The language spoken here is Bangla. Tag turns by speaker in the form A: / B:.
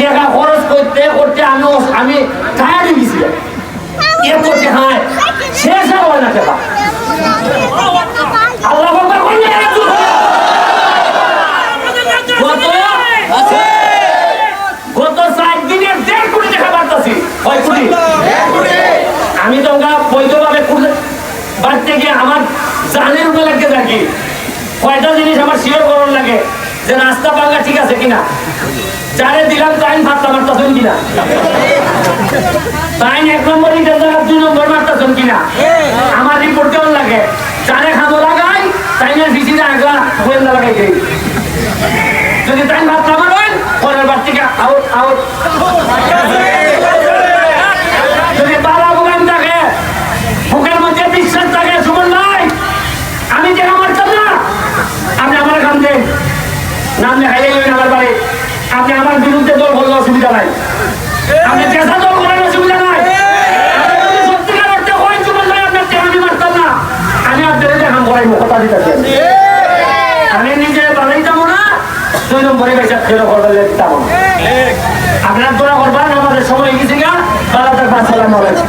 A: টাকা খরচ করতে করতে আমি আমি টায়ার্ড হয়ে শেষ না টাকা গত চার দিনের কয় তো বৈধভাবে বাড়তে গিয়ে আমার জানের উপরে লাগতে থাকি। কয়টা জিনিস আমার শিওর করার লাগে? যে রাস্তা পাঙ্গা ঠিক আছে কিনা? চারে দিলাম, তাই ভাত মারতাছেন কিনা? টাইম এক নম্বর ইটের দুই নম্বর মারতাছেন কিনা? আমার রিপোর্ট কেমন লাগে? চারে খাব লাগাই টাইমের না ভিসিতে আগলা গোয়েন্দা লাগাই দেই। যদি তাই ভাত না মারেন পরের বার থেকে আউট আউট যদি তারা বুকান থাকে বুকের মধ্যে বিশ্বাস থাকে সুমন ভাই আমি যে আমার না আপনি আমার কাম দেন নাম লেখাই দেবেন আমার বাড়ি। আপনি আমার বিরুদ্ধে দল বললে অসুবিধা নাই। আপনি চেষ্টা দল করেন অসুবিধা নাই। আপনি আপনার মারতাম না। আমি আমি নিজে না, দুই নম্বরে পয়সা ফেরো করবে যাব না আপনার দোয়া করবেন আমাদের সময় গেছে